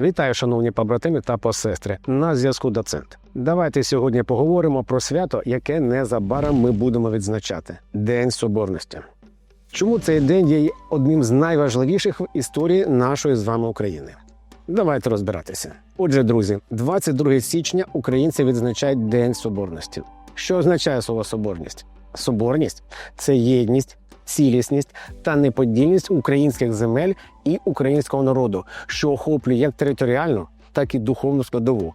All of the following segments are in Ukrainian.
Вітаю, шановні побратими та посестри. На зв'язку доцент. Давайте сьогодні поговоримо про свято, яке незабаром ми будемо відзначати День Соборності. Чому цей день є одним з найважливіших в історії нашої з вами України? Давайте розбиратися. Отже, друзі, 22 січня українці відзначають День Соборності. Що означає слово соборність? Соборність це єдність, цілісність та неподільність українських земель і українського народу, що охоплює як територіальну, так і духовну складову.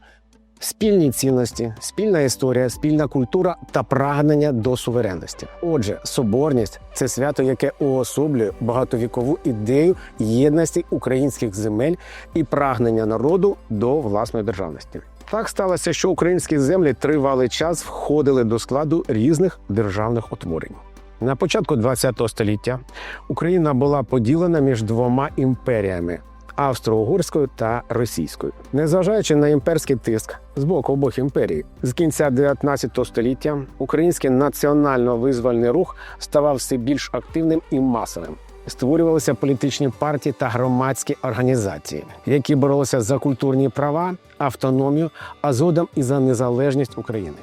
Спільні цінності, спільна історія, спільна культура та прагнення до суверенності. Отже, соборність це свято, яке уособлює багатовікову ідею єдності українських земель і прагнення народу до власної державності. Так сталося, що українські землі тривалий час входили до складу різних державних утворень. На початку ХХ століття Україна була поділена між двома імперіями австро-угорською та російською. Незважаючи на імперський тиск з боку обох імперій, з кінця 19 століття український національно-визвольний рух ставав все більш активним і масовим. Створювалися політичні партії та громадські організації, які боролися за культурні права, автономію, а згодом і за незалежність України.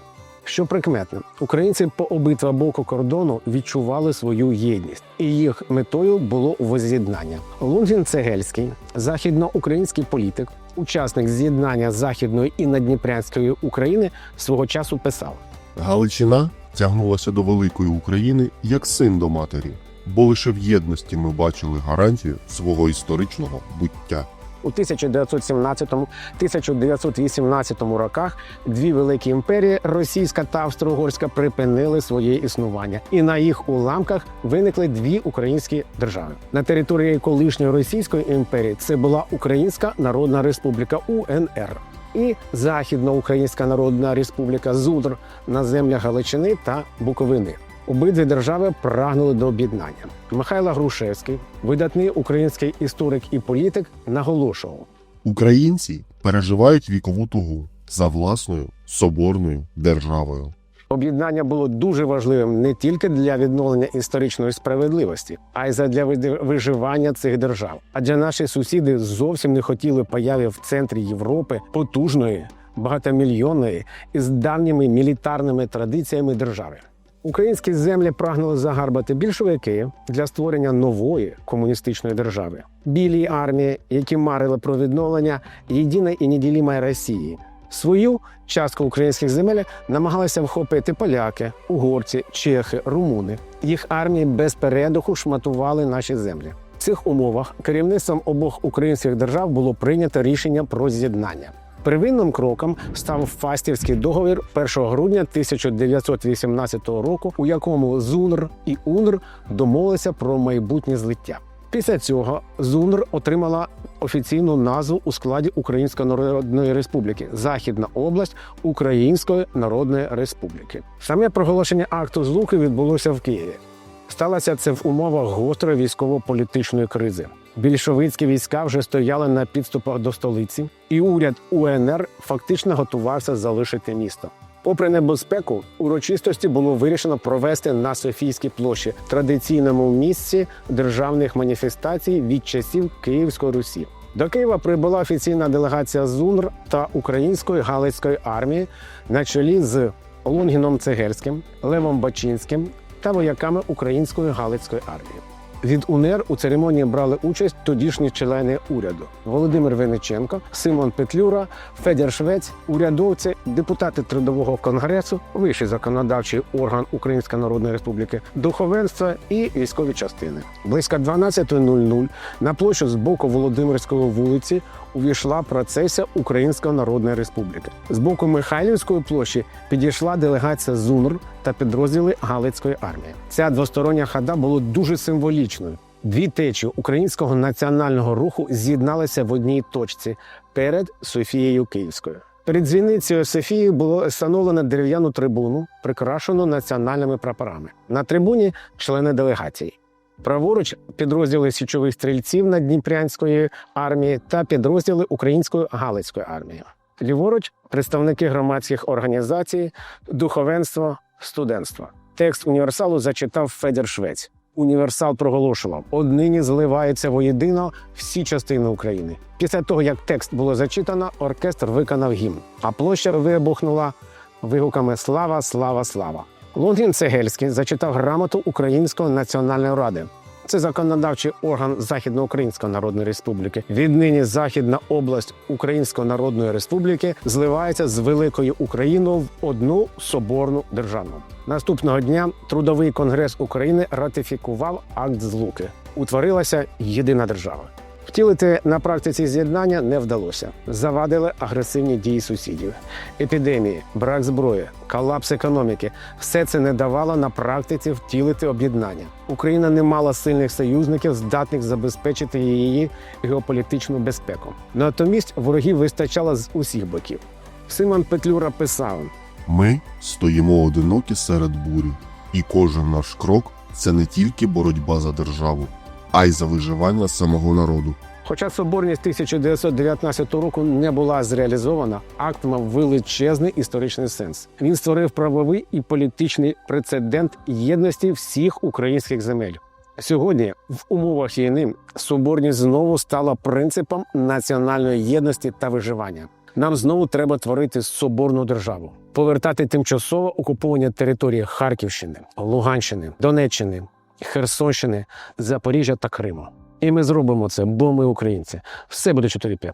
Що прикметно, українці по обидва боку кордону відчували свою єдність, і їх метою було воз'єднання. Лунгін Цегельський, західноукраїнський політик, учасник з'єднання західної і надніпрянської України, свого часу писав: Галичина тягнулася до великої України як син до матері, бо лише в єдності ми бачили гарантію свого історичного буття. У 1917-1918 роках дві великі імперії російська та австро-угорська припинили своє існування, і на їх уламках виникли дві українські держави. На території колишньої російської імперії це була Українська Народна Республіка УНР. І Західноукраїнська Народна Республіка ЗУДР на землях Галичини та Буковини. Обидві держави прагнули до об'єднання. Михайло Грушевський, видатний український історик і політик, наголошував: Українці переживають вікову тугу за власною соборною державою. Об'єднання було дуже важливим не тільки для відновлення історичної справедливості, а й задля виживання цих держав. Адже наші сусіди зовсім не хотіли появи в центрі Європи потужної, багатомільйонної і з давніми мілітарними традиціями держави. Українські землі прагнули загарбати більшовики для створення нової комуністичної держави. Білі армії, які марили про відновлення єдиної і неділімої Росії. Свою частку українських земель намагалися вхопити поляки, угорці, чехи, румуни. Їх армії без передуху шматували наші землі. В цих умовах керівництвом обох українських держав було прийнято рішення про з'єднання. Первинним кроком став Фастівський договір 1 грудня 1918 року, у якому ЗУНР і УНР домовилися про майбутнє злиття. Після цього ЗУНР отримала офіційну назву у складі Української Народної Республіки Західна область Української Народної Республіки. Саме проголошення акту злуки відбулося в Києві. Сталося це в умовах гострої військово-політичної кризи. Більшовицькі війська вже стояли на підступах до столиці, і уряд УНР фактично готувався залишити місто. Попри небезпеку, урочистості було вирішено провести на Софійській площі традиційному місці державних маніфестацій від часів Київської Русі. До Києва прибула офіційна делегація ЗУНР та Української Галицької армії на чолі з Лунгіном Цегерським, Левом Бачинським та вояками Української Галицької армії. Від УНР у церемонії брали участь тодішні члени уряду: Володимир Винниченко, Симон Петлюра, Федір Швець, урядовці, депутати трудового конгресу, вищий законодавчий орган Української Народної Республіки, духовенство і військові частини. Близько 12.00 на площу з боку Володимирської вулиці увійшла процесія Української Народної Республіки. З боку Михайлівської площі підійшла делегація ЗУНР та підрозділи Галицької армії. Ця двостороння хода була дуже символічною. Дві течії українського національного руху з'єдналися в одній точці перед Софією Київською. Перед дзвіницею Софії було встановлено дерев'яну трибуну, прикрашену національними прапорами. На трибуні члени делегації. Праворуч підрозділи січових стрільців Надніпрянської армії та підрозділи Української Галицької армії. Ліворуч представники громадських організацій, духовенство, студентство. Текст універсалу зачитав Федір Швець. Універсал проголошував: однині зливаються воєдино всі частини України. Після того, як текст було зачитано, оркестр виконав гімн, а площа вибухнула вигуками Слава, слава, слава. Лунгін Цегельський зачитав грамоту Української національної ради. Це законодавчий орган Західноукраїнської Народної Республіки. Віднині Західна область Української Народної Республіки зливається з великою Україною в одну соборну державу. Наступного дня Трудовий конгрес України ратифікував акт злуки. Утворилася єдина держава. Втілити на практиці з'єднання не вдалося. Завадили агресивні дії сусідів, епідемії, брак зброї, колапс економіки. Все це не давало на практиці втілити об'єднання. Україна не мала сильних союзників, здатних забезпечити її геополітичну безпеку. Натомість ворогів вистачало з усіх боків. Симон Петлюра писав: Ми стоїмо одинокі серед бурі, і кожен наш крок це не тільки боротьба за державу, а й за виживання самого народу. Хоча соборність 1919 року не була зреалізована, акт мав величезний історичний сенс. Він створив правовий і політичний прецедент єдності всіх українських земель. Сьогодні, в умовах війни, соборність знову стала принципом національної єдності та виживання. Нам знову треба творити соборну державу, повертати тимчасово окуповані території Харківщини, Луганщини, Донеччини, Херсонщини, Запоріжжя та Криму. І ми зробимо це, бо ми українці. Все буде 4-5-0.